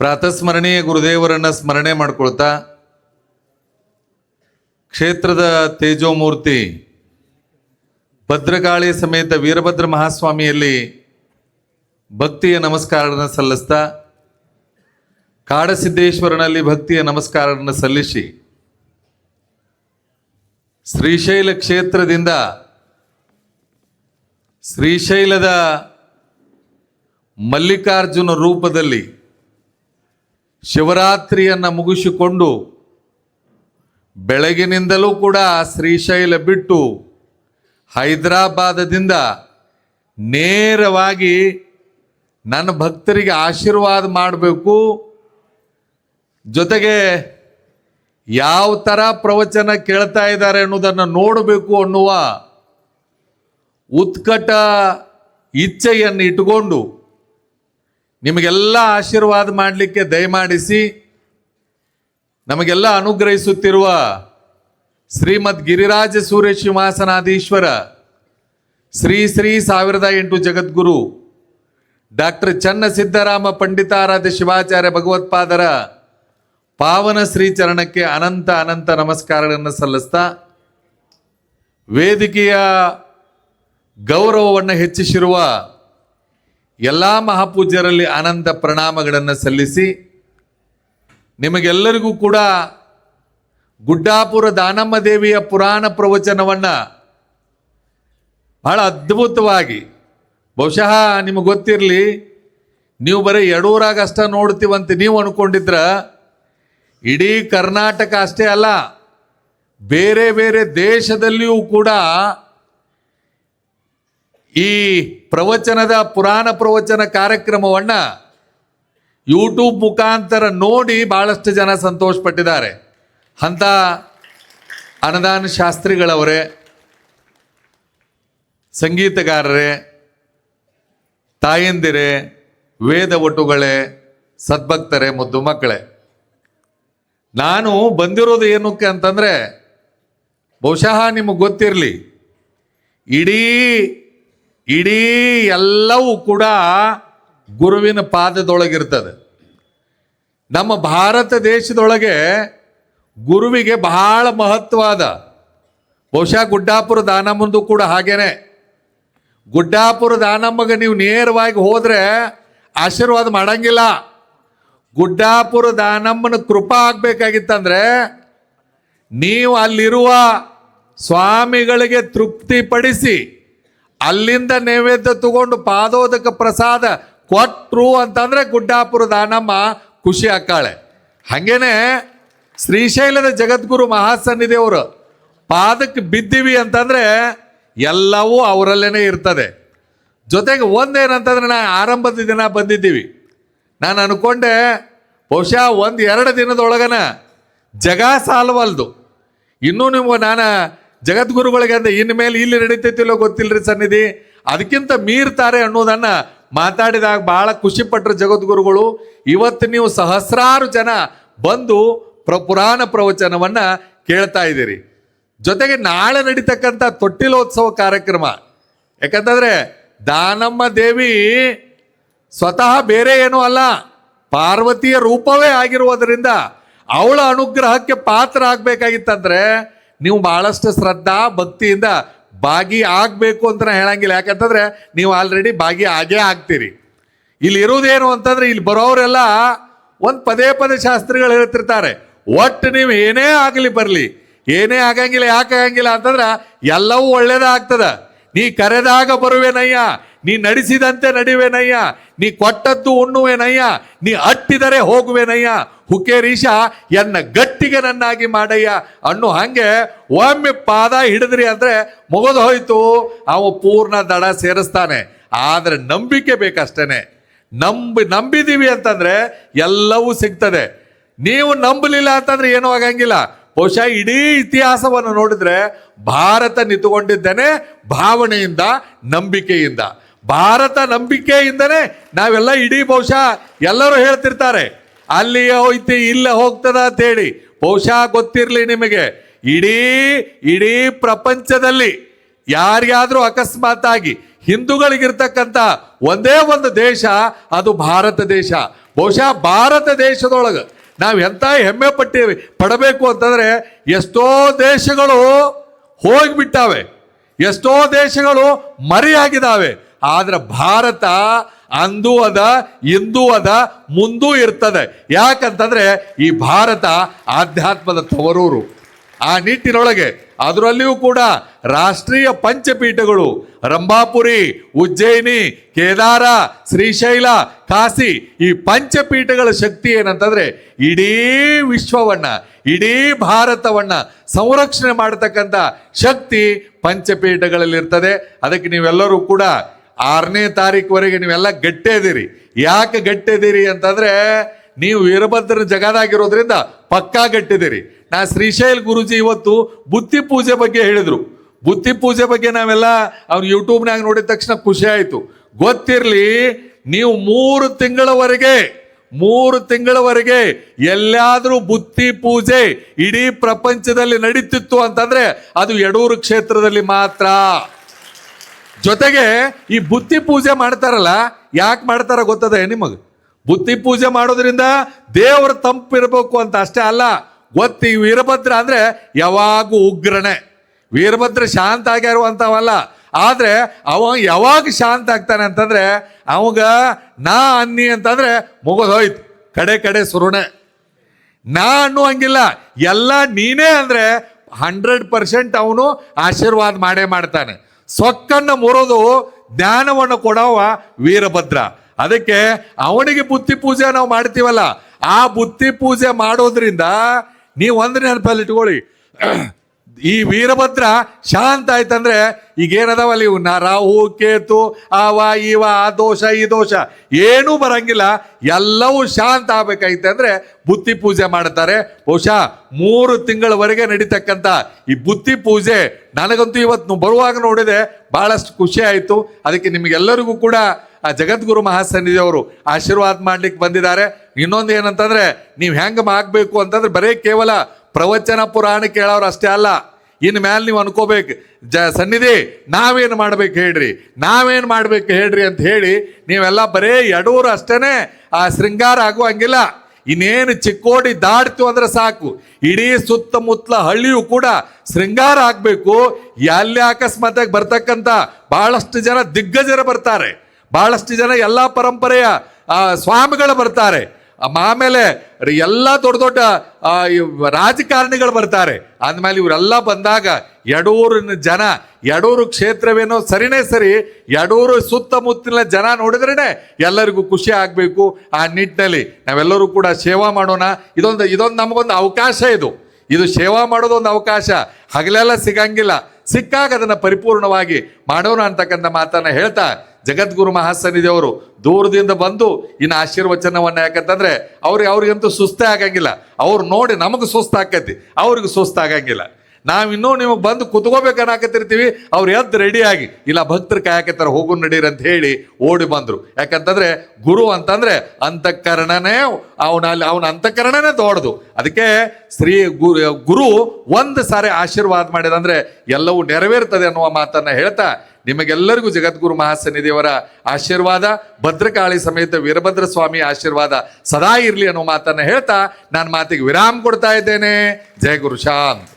ಪ್ರಾತಸ್ಮರಣೀಯ ಗುರುದೇವರನ್ನ ಸ್ಮರಣೆ ಮಾಡ್ಕೊಳ್ತಾ ಕ್ಷೇತ್ರದ ತೇಜೋಮೂರ್ತಿ ಭದ್ರಕಾಳಿ ಸಮೇತ ವೀರಭದ್ರ ಮಹಾಸ್ವಾಮಿಯಲ್ಲಿ ಭಕ್ತಿಯ ನಮಸ್ಕಾರವನ್ನು ಸಲ್ಲಿಸ್ತಾ ಕಾಡಸಿದ್ದೇಶ್ವರನಲ್ಲಿ ಭಕ್ತಿಯ ನಮಸ್ಕಾರವನ್ನು ಸಲ್ಲಿಸಿ ಶ್ರೀಶೈಲ ಕ್ಷೇತ್ರದಿಂದ ಶ್ರೀಶೈಲದ ಮಲ್ಲಿಕಾರ್ಜುನ ರೂಪದಲ್ಲಿ ಶಿವರಾತ್ರಿಯನ್ನು ಮುಗಿಸಿಕೊಂಡು ಬೆಳಗಿನಿಂದಲೂ ಕೂಡ ಶ್ರೀಶೈಲ ಬಿಟ್ಟು ಹೈದರಾಬಾದದಿಂದ ನೇರವಾಗಿ ನನ್ನ ಭಕ್ತರಿಗೆ ಆಶೀರ್ವಾದ ಮಾಡಬೇಕು. ಜೊತೆಗೆ ಯಾವ ಥರ ಪ್ರವಚನ ಕೇಳ್ತಾ ಇದ್ದಾರೆ ಅನ್ನೋದನ್ನು ನೋಡಬೇಕು ಅನ್ನುವ ಉತ್ಕಟ ಇಚ್ಛೆಯನ್ನು ಇಟ್ಟುಕೊಂಡು ನಿಮಗೆಲ್ಲ ಆಶೀರ್ವಾದ ಮಾಡಲಿಕ್ಕೆ ದಯಮಾಡಿಸಿ ನಮಗೆಲ್ಲ ಅನುಗ್ರಹಿಸುತ್ತಿರುವ ಶ್ರೀಮದ್ ಗಿರಿರಾಜ ಸೂರ್ಯ ಸಿಂಹಾಸನಾಧೀಶ್ವರ ಶ್ರೀ ಶ್ರೀ ಸಾವಿರದ ಎಂಟು ಜಗದ್ಗುರು, ಡಾಕ್ಟರ್ ಚನ್ನ ಸಿದ್ದರಾಮ ಪಂಡಿತಾರಾಧ್ಯ ಶಿವಾಚಾರ್ಯ ಭಗವತ್ಪಾದರ ಪಾವನ ಶ್ರೀ ಚರಣಕ್ಕೆ ಅನಂತ ಅನಂತ ನಮಸ್ಕಾರಗಳನ್ನು ಸಲ್ಲಿಸ್ತಾ ವೇದಿಕೆಯ ಗೌರವವನ್ನು ಹೆಚ್ಚಿಸಿರುವ ಎಲ್ಲ ಮಹಾಪೂಜ್ಯರಲ್ಲಿ ಆನಂದ ಪ್ರಣಾಮಗಳನ್ನು ಸಲ್ಲಿಸಿ ನಿಮಗೆಲ್ಲರಿಗೂ ಕೂಡ ಗುಡ್ಡಾಪುರ ದಾನಮ್ಮ ದೇವಿಯ ಪುರಾಣ ಪ್ರವಚನವನ್ನು ಬಹಳ ಅದ್ಭುತವಾಗಿ, ಬಹುಶಃ ನಿಮಗೆ ಗೊತ್ತಿರಲಿ, ನೀವು ಬರೀ ಎಡೂರಾಗ ಅಷ್ಟ ನೋಡ್ತೀವಂತ ನೀವು ಅನ್ಕೊಂಡಿದ್ರ, ಇಡೀ ಕರ್ನಾಟಕ ಅಷ್ಟೇ ಅಲ್ಲ, ಬೇರೆ ಬೇರೆ ದೇಶದಲ್ಲಿಯೂ ಕೂಡ ಈ ಪ್ರವಚನದ ಪುರಾಣ ಪ್ರವಚನ ಕಾರ್ಯಕ್ರಮವನ್ನು ಯೂಟ್ಯೂಬ್ ಮುಖಾಂತರ ನೋಡಿ ಭಾಳಷ್ಟು ಜನ ಸಂತೋಷಪಟ್ಟಿದ್ದಾರೆ. ಅಂಥ ಅನದಾನ ಶಾಸ್ತ್ರಿಗಳವರೇ, ಸಂಗೀತಗಾರರೇ, ತಾಯಂದಿರೇ, ವೇದ ಒಟುಗಳೇ, ಸದ್ಭಕ್ತರೇ, ಮುದ್ದು ಮಕ್ಕಳೇ. ನಾನು ಬಂದಿರೋದು ಏನಕ್ಕೆ ಅಂತಂದರೆ, ಬಹುಶಃ ನಿಮಗೆ ಗೊತ್ತಿರಲಿ, ಇಡೀ ಇಡೀ ಎಲ್ಲವೂ ಕೂಡ ಗುರುವಿನ ಪಾದದೊಳಗಿರ್ತದೆ. ನಮ್ಮ ಭಾರತ ದೇಶದೊಳಗೆ ಗುರುವಿಗೆ ಬಹಳ ಮಹತ್ವವಾದ, ಬಹುಶಃ ಗುಡ್ಡಾಪುರ ದಾನಮ್ಮಂದು ಕೂಡ ಹಾಗೇನೆ. ಗುಡ್ಡಾಪುರ ದಾನಮ್ಮಗೆ ನೀವು ನೇರವಾಗಿ ಹೋದರೆ ಆಶೀರ್ವಾದ ಮಾಡಂಗಿಲ್ಲ. ಗುಡ್ಡಾಪುರ ದಾನಮ್ಮನ ಕೃಪಾ ಆಗ್ಬೇಕಾಗಿತ್ತಂದ್ರೆ ನೀವು ಅಲ್ಲಿರುವ ಸ್ವಾಮಿಗಳಿಗೆ ತೃಪ್ತಿಪಡಿಸಿ ಅಲ್ಲಿಂದ ನೈವೇದ್ಯ ತಗೊಂಡು ಪಾದೋದಕ ಪ್ರಸಾದ ಕೊಟ್ರು ಅಂತಂದ್ರೆ ಗುಡ್ಡಾಪುರ ದಾನಮ್ಮ ಖುಷಿ ಆಕಾಳೆ ಹಾಗೇನೆ ಶ್ರೀಶೈಲದ ಜಗದ್ಗುರು ಮಹಾಸನ್ನಿಧಿಯವರು ಪಾದಕ್ಕೆ ಬಿದ್ದೀವಿ ಅಂತಂದ್ರೆ ಎಲ್ಲವೂ ಅವರಲ್ಲೇನೆ ಇರ್ತದೆ. ಜೊತೆಗೆ ಒಂದೇನಂತಂದ್ರೆ ನಾ ಆರಂಭದ ದಿನ ಬಂದಿದ್ದೀವಿ. ನಾನು ಅನ್ಕೊಂಡೆ ಬಹುಶಃ ಒಂದು ಎರಡು ದಿನದೊಳಗನ ಜಗ ಸಾಲವಲ್ದು. ಇನ್ನೂ ನಿಮ್ಗೆ ನಾನು ಜಗದ್ಗುರುಗಳಿಗೆ ಇನ್ನು ಇನ್ಮೇಲೆ ಇಲ್ಲಿ ನಡೀತೈತಿಲ್ಲೋ ಗೊತ್ತಿಲ್ಲರಿ ಸನ್ನಿಧಿ. ಅದಕ್ಕಿಂತ ಮೀರ್ತಾರೆ ಅನ್ನೋದನ್ನ ಮಾತಾಡಿದಾಗ ಬಹಳ ಖುಷಿ ಪಟ್ಟರು ಜಗದ್ಗುರುಗಳು. ಇವತ್ತು ನೀವು ಸಹಸ್ರಾರು ಜನ ಬಂದು ಪ್ರ, ಪುರಾಣ ಪ್ರವಚನವನ್ನ ಕೇಳ್ತಾ ಇದ್ದೀರಿ. ಜೊತೆಗೆ ನಾಳೆ ನಡೀತಕ್ಕಂಥ ತೊಟ್ಟಿಲೋತ್ಸವ ಕಾರ್ಯಕ್ರಮ. ಯಾಕಂತಂದ್ರೆ ದಾನಮ್ಮ ದೇವಿ ಸ್ವತಃ ಬೇರೆ ಏನೂ ಅಲ್ಲ, ಪಾರ್ವತಿಯ ರೂಪವೇ ಆಗಿರುವುದರಿಂದ ಅವಳ ಅನುಗ್ರಹಕ್ಕೆ ಪಾತ್ರ ಆಗ್ಬೇಕಾಗಿತ್ತಂದ್ರೆ ನೀವು ಬಹಳಷ್ಟು ಶ್ರದ್ಧಾ, ಭಕ್ತಿಯಿಂದ ಭಾಗಿ ಆಗಬೇಕು ಅಂತ ಹೇಳಂಗಿಲ್ಲ. ಯಾಕಂತಂದ್ರೆ ನೀವು ಆಲ್ರೆಡಿ ಭಾಗಿ ಆಗೇ ಆಗ್ತೀರಿ. ಇಲ್ಲಿ ಇರುವುದೇನು ಅಂತಂದ್ರೆ ಇಲ್ಲಿ ಬರೋರೆಲ್ಲ ಒಂದು ಪದೇ ಪದೇ ಶಾಸ್ತ್ರಿಗಳು ಹೇಳ್ತಿರ್ತಾರೆ, ಒಟ್ಟು ನೀವು ಏನೇ ಆಗಲಿ ಬರಲಿ, ಏನೇ ಆಗಂಗಿಲ್ಲ, ಯಾಕೆ ಆಗಂಗಿಲ್ಲ? ಅಂತಂದ್ರೆ ಎಲ್ಲವೂ ಒಳ್ಳೇದಾಗ್ತದ. ನೀ ಕರೆದಾಗ ಬರುವೆನಯ್ಯ, ನೀ ನಡೆಸಿದಂತೆ ನಡಿವೆನಯ್ಯ, ನೀ ಕೊಟ್ಟದ್ದು ಉಣ್ಣುವೆನಯ್ಯ, ನೀ ಅಟ್ಟಿದರೆ ಹೋಗುವೆನಯ್ಯ. ಹುಕೇರೀಶ, ಎನ್ನ ಗಟ್ಟಿಗೆ ನನ್ನಾಗಿ ಮಾಡಯ್ಯ. ಅನ್ನೋ ಹಂಗೆ ಒಮ್ಮೆ ಪಾದ ಹಿಡಿದ್ರಿ ಅಂದ್ರೆ ಮುಗಿದು ಹೋಯ್ತು. ಅವ ಪೂರ್ಣ ದಡ ಸೇರಿಸ್ತಾನೆ. ಆದ್ರೆ ನಂಬಿಕೆ ಬೇಕಷ್ಟೇನೆ. ನಂಬಿ, ನಂಬಿದೀವಿ ಅಂತಂದ್ರೆ ಎಲ್ಲವೂ ಸಿಗ್ತದೆ. ನೀವು ನಂಬಲಿಲ್ಲ ಅಂತಂದ್ರೆ ಏನೂ ಆಗಂಗಿಲ್ಲ. ಬಹುಶಃ ಇಡೀ ಇತಿಹಾಸವನ್ನು ನೋಡಿದ್ರೆ ಭಾರತ ನಿಂತುಕೊಂಡಿದ್ದೇನೆ ಭಾವನೆಯಿಂದ, ನಂಬಿಕೆಯಿಂದ. ಭಾರತ ನಂಬಿಕೆಯಿಂದನೇ ನಾವೆಲ್ಲ ಇಡೀ ಬಹುಶಃ ಎಲ್ಲರೂ ಹೇಳ್ತಿರ್ತಾರೆ ಅಲ್ಲಿ ಹೋಯ್ತಿ ಇಲ್ಲ ಹೋಗ್ತದ ಅಂತೇಳಿ ಬಹುಶಃ ಗೊತ್ತಿರಲಿ ನಿಮಗೆ, ಇಡೀ ಇಡೀ ಪ್ರಪಂಚದಲ್ಲಿ ಯಾರಿಗಾದರೂ ಅಕಸ್ಮಾತ್ ಆಗಿ ಹಿಂದೂಗಳಿಗಿರ್ತಕ್ಕಂಥ ಒಂದೇ ಒಂದು ದೇಶ ಅದು ಭಾರತ ದೇಶ. ಬಹುಶಃ ಭಾರತ ದೇಶದೊಳಗೆ ನಾವು ಎಂಥ ಹೆಮ್ಮೆ ಪಟ್ಟೀವಿ, ಪಡಬೇಕು ಅಂತಂದ್ರೆ ಎಷ್ಟೋ ದೇಶಗಳು ಹೋಗಿಬಿಟ್ಟಾವೆ, ಎಷ್ಟೋ ದೇಶಗಳು ಮರೆಯಾಗಿದ್ದಾವೆ ಆದ್ರೆ ಭಾರತ ಅಂದು ಅದ, ಇಂದು ಅದ, ಮುಂದೂ ಇರ್ತದೆ. ಯಾಕಂತಂದ್ರೆ ಈ ಭಾರತ ಆಧ್ಯಾತ್ಮದ ತವರೂರು. ಆ ನಿಟ್ಟಿನೊಳಗೆ ಅದರಲ್ಲಿಯೂ ಕೂಡ ರಾಷ್ಟ್ರೀಯ ಪಂಚಪೀಠಗಳು, ರಂಭಾಪುರಿ, ಉಜ್ಜಯಿನಿ, ಕೇದಾರ, ಶ್ರೀಶೈಲ, ಕಾಶಿ, ಈ ಪಂಚಪೀಠಗಳ ಶಕ್ತಿ ಏನಂತಂದ್ರೆ ಇಡೀ ವಿಶ್ವವನ್ನ, ಇಡೀ ಭಾರತವನ್ನ ಸಂರಕ್ಷಣೆ ಮಾಡತಕ್ಕಂಥ ಶಕ್ತಿ ಪಂಚಪೀಠಗಳಲ್ಲಿರ್ತದೆ. ಅದಕ್ಕೆ ನೀವೆಲ್ಲರೂ ಕೂಡ ಆರನೇ ತಾರೀಕುವರೆಗೆ ನೀವೆಲ್ಲ ಗಟ್ಟಿದ್ದೀರಿ ಯಾಕೆ ಗಟ್ಟಿದ್ದೀರಿ ಅಂತಂದ್ರೆ ನೀವು ವೀರಭದ್ರ ಜಗದಾಗಿರೋದ್ರಿಂದ ಪಕ್ಕಾ ಗಟ್ಟಿದಿರಿ ನಾ ಶ್ರೀಶೈಲ್ ಗುರುಜಿ ಇವತ್ತು ಬುತ್ತಿ ಪೂಜೆ ಬಗ್ಗೆ ಹೇಳಿದ್ರು. ಬುತ್ತಿ ಪೂಜೆ ಬಗ್ಗೆ ನಾವೆಲ್ಲ ಅವ್ನು ಯೂಟ್ಯೂಬ್ನಾಗ ನೋಡಿದ ತಕ್ಷಣ ಖುಷಿ ಆಯಿತು. ಗೊತ್ತಿರಲಿ, ನೀವು ಮೂರು ತಿಂಗಳವರೆಗೆ ಮೂರು ತಿಂಗಳವರೆಗೆ ಎಲ್ಲಾದ್ರೂ ಬುತ್ತಿ ಪೂಜೆ ಇಡೀ ಪ್ರಪಂಚದಲ್ಲಿ ನಡೀತಿತ್ತು ಅಂತಂದ್ರೆ ಅದು ಯಡೂರು ಕ್ಷೇತ್ರದಲ್ಲಿ ಮಾತ್ರ. ಜೊತೆಗೆ ಈ ಬುತ್ತಿ ಪೂಜೆ ಮಾಡ್ತಾರಲ್ಲ, ಯಾಕೆ ಮಾಡ್ತಾರ ಗೊತ್ತದೆ ನಿಮಗೆ? ಬುತ್ತಿ ಪೂಜೆ ಮಾಡೋದ್ರಿಂದ ದೇವರ ತಂಪಿರಬೇಕು ಅಂತ ಅಷ್ಟೇ ಅಲ್ಲ, ಗೊತ್ತಿ ವೀರಭದ್ರ ಅಂದ್ರೆ ಯಾವಾಗೂ ಉಗ್ರಣೆ ವೀರಭದ್ರ ಶಾಂತ ಆಗ್ಯಾರುವಂತವಲ್ಲ ಆದ್ರೆ ಅವ ಯಾವಾಗ ಶಾಂತ ಆಗ್ತಾನೆ ಅಂತಂದ್ರೆ ಅವಾಗ ನಾ ಅನ್ನಿ ಅಂತಂದ್ರೆ ಮುಗಿದೋಯ್ತು ಕಡೆ ಕಡೆ ಸುರುಣೆ. ನಾ ಅನ್ನುವಂಗಿಲ್ಲ, ಎಲ್ಲ ನೀನೇ ಅಂದ್ರೆ ಹಂಡ್ರೆಡ್ ಪರ್ಸೆಂಟ್ ಅವನು ಆಶೀರ್ವಾದ ಮಾಡೇ ಮಾಡ್ತಾನೆ. ಸೊಕ್ಕನ್ನು ಮುರೋದು ಜ್ಞಾನವನ್ನು ಕೊಡವ ವೀರಭದ್ರ. ಅದಕ್ಕೆ ಅವನಿಗೆ ಬುತ್ತಿ ಪೂಜೆ ನಾವು ಮಾಡ್ತೀವಲ್ಲ, ಆ ಬುತ್ತಿ ಪೂಜೆ ಮಾಡೋದ್ರಿಂದ ನೀವು ಅಂದ್ರೆ ನೆನಪಲ್ಲಿ ಇಟ್ಕೊಳ್ಳಿ. ಈ ವೀರಭದ್ರ ಶಾಂತ ಆಯ್ತಂದ್ರೆ ಈಗ ಏನದಾವಲ್ಲ ಇವು? ನ ರಾಹು ಕೇತು ಆವ ಇವ ಆ ದೋಷ, ಈ ದೋಷ ಏನೂ ಬರಂಗಿಲ್ಲ. ಎಲ್ಲವೂ ಶಾಂತ ಆಗ್ಬೇಕಾಯ್ತು ಅಂದ್ರೆ ಬುತ್ತಿ ಪೂಜೆ ಮಾಡುತ್ತಾರೆ. ಬಹುಶಃ ಮೂರು ತಿಂಗಳವರೆಗೆ ನಡೀತಕ್ಕಂಥ ಈ ಬುತ್ತಿ ಪೂಜೆ ನನಗಂತೂ ಇವತ್ತು ಬರುವಾಗ ನೋಡಿದೆ ಬಹಳಷ್ಟು ಖುಷಿ ಆಯಿತು. ಅದಕ್ಕೆ ನಿಮಗೆಲ್ಲರಿಗೂ ಕೂಡ ಆ ಜಗದ್ಗುರು ಮಹಾಸನ್ನಿಧಿಯವರು ಆಶೀರ್ವಾದ ಮಾಡ್ಲಿಕ್ಕೆ ಬಂದಿದ್ದಾರೆ. ಇನ್ನೊಂದು ಏನಂತಂದ್ರೆ, ನೀವು ಹೆಂಗೆ ಆಗ್ಬೇಕು ಅಂತಂದ್ರೆ ಬರೇ ಕೇವಲ ಪ್ರವಚನ ಪುರಾಣ ಕೇಳೋರು ಅಷ್ಟೇ ಅಲ್ಲ. ಇನ್ನು ಮ್ಯಾಲೆ ನೀವು ಅನ್ಕೋಬೇಕು, ಜ ಸನ್ನಿಧಿ, ನಾವೇನು ಮಾಡ್ಬೇಕು ಹೇಳ್ರಿ, ನಾವೇನು ಮಾಡ್ಬೇಕು ಹೇಳ್ರಿ ಅಂತ ಹೇಳಿ ನೀವೆಲ್ಲ ಬರೇ ಎಡೂರು ಅಷ್ಟೇನೆ ಆ ಶೃಂಗಾರ ಆಗುವಂಗಿಲ್ಲ. ಇನ್ನೇನು ಚಿಕ್ಕೋಡಿ ದಾಡ್ತು ಅಂದ್ರೆ ಸಾಕು. ಇಡೀ ಸುತ್ತಮುತ್ತಲ ಹಳ್ಳಿಯು ಕೂಡ ಶೃಂಗಾರ ಆಗ್ಬೇಕು. ಎಲ್ಲಿ ಅಕಸ್ಮಾತಾಗಿ ಬರ್ತಕ್ಕಂಥ ಬಹಳಷ್ಟು ಜನ ದಿಗ್ಗಜರು ಬರ್ತಾರೆ. ಬಹಳಷ್ಟು ಜನ ಎಲ್ಲ ಪರಂಪರೆಯ ಸ್ವಾಮಿಗಳು ಬರ್ತಾರೆ. ಆಮ್- ಆಮೇಲೆ ಎಲ್ಲ ದೊಡ್ಡ ದೊಡ್ಡ ರಾಜಕಾರಣಿಗಳು ಬರ್ತಾರೆ. ಅಂದಮೇಲೆ ಇವರೆಲ್ಲ ಬಂದಾಗ ಯಡೂರಿನ ಜನ ಎಡೂರು ಕ್ಷೇತ್ರವೇನೋ ಸರಿನೇ ಸರಿ ಎಡೂರು ಸುತ್ತಮುತ್ತಲಿನ ಜನ ನೋಡಿದ್ರೇ ಎಲ್ಲರಿಗೂ ಖುಷಿ ಆಗಬೇಕು. ಆ ನಿಟ್ಟಿನಲ್ಲಿ ನಾವೆಲ್ಲರೂ ಕೂಡ ಸೇವಾ ಮಾಡೋಣ. ಇದೊಂದು ಇದೊಂದು ನಮಗೊಂದು ಅವಕಾಶ ಇದು. ಇದು ಸೇವಾ ಮಾಡೋದೊಂದು ಅವಕಾಶ. ಹಗಲೆಲ್ಲ ಸಿಗಂಗಿಲ್ಲ. ಸಿಕ್ಕಾಗ ಅದನ್ನು ಪರಿಪೂರ್ಣವಾಗಿ ಮಾಡೋಣ ಅಂತಕ್ಕಂಥ ಮಾತನ್ನು ಹೇಳ್ತಾ ಜಗದ್ಗುರು ಮಹಾಸನ್ನಿಧಿಯವರು ದೂರದಿಂದ ಬಂದು ಇನ್ನು ಆಶೀರ್ವಚನವನ್ನು ಯಾಕಂತಂದ್ರೆ ಅವ್ರಿಗೆ ಅವ್ರಿಗಂತೂ ಸುಸ್ತೇ ಆಗಂಗಿಲ್ಲ. ಅವ್ರು ನೋಡಿ ನಮಗೆ ಸುಸ್ತಾಕತಿ ಅವ್ರಿಗೆ ಸುಸ್ತಾಗಂಗಿಲ್ಲ. ನಾವು ಇನ್ನೂ ನಿಮಗೆ ಬಂದು ಕುತ್ಕೋಬೇಕನ್ನಾಕತ್ತಿರ್ತೀವಿ ಅವ್ರು ಎದ್ದು ರೆಡಿಯಾಗಿ ಇಲ್ಲ ಭಕ್ತರು ಕಾಯಕತ್ತಾರ ಹೋಗು ನಡೀರಿ ಅಂತ ಹೇಳಿ ಓಡಿ ಬಂದರು. ಯಾಕಂತಂದ್ರೆ ಗುರು ಅಂತಂದ್ರೆ ಅಂತಃಕರಣನೇ ಅವನ ಅಲ್ಲಿ, ಅವನ ಅಂತಃಕರಣನೇ ದೊಡ್ಡದು. ಅದಕ್ಕೆ ಶ್ರೀ ಗುರು ಗುರು ಒಂದು ಸಾರಿ ಆಶೀರ್ವಾದ ಮಾಡಿದಂದ್ರೆ ಎಲ್ಲವೂ ನೆರವೇರ್ತದೆ ಅನ್ನುವ ಮಾತನ್ನ ಹೇಳ್ತಾ ನಿಮಗೆಲ್ಲರಿಗೂ ಜಗದ್ಗುರು ಮಹಾಸನ್ನಿಧಿಯವರ ಆಶೀರ್ವಾದ, ಭದ್ರಕಾಳಿ ಸಮೇತ ವೀರಭದ್ರ ಸ್ವಾಮಿ ಆಶೀರ್ವಾದ ಸದಾ ಇರಲಿ ಅನ್ನೋ ಮಾತನ್ನ ಹೇಳ್ತಾ ನಾನು ಮಾತಿಗೆ ವಿರಾಮ ಕೊಡ್ತಾ ಇದ್ದೇನೆ. ಜಯ ಗುರು ಶಾಂತ್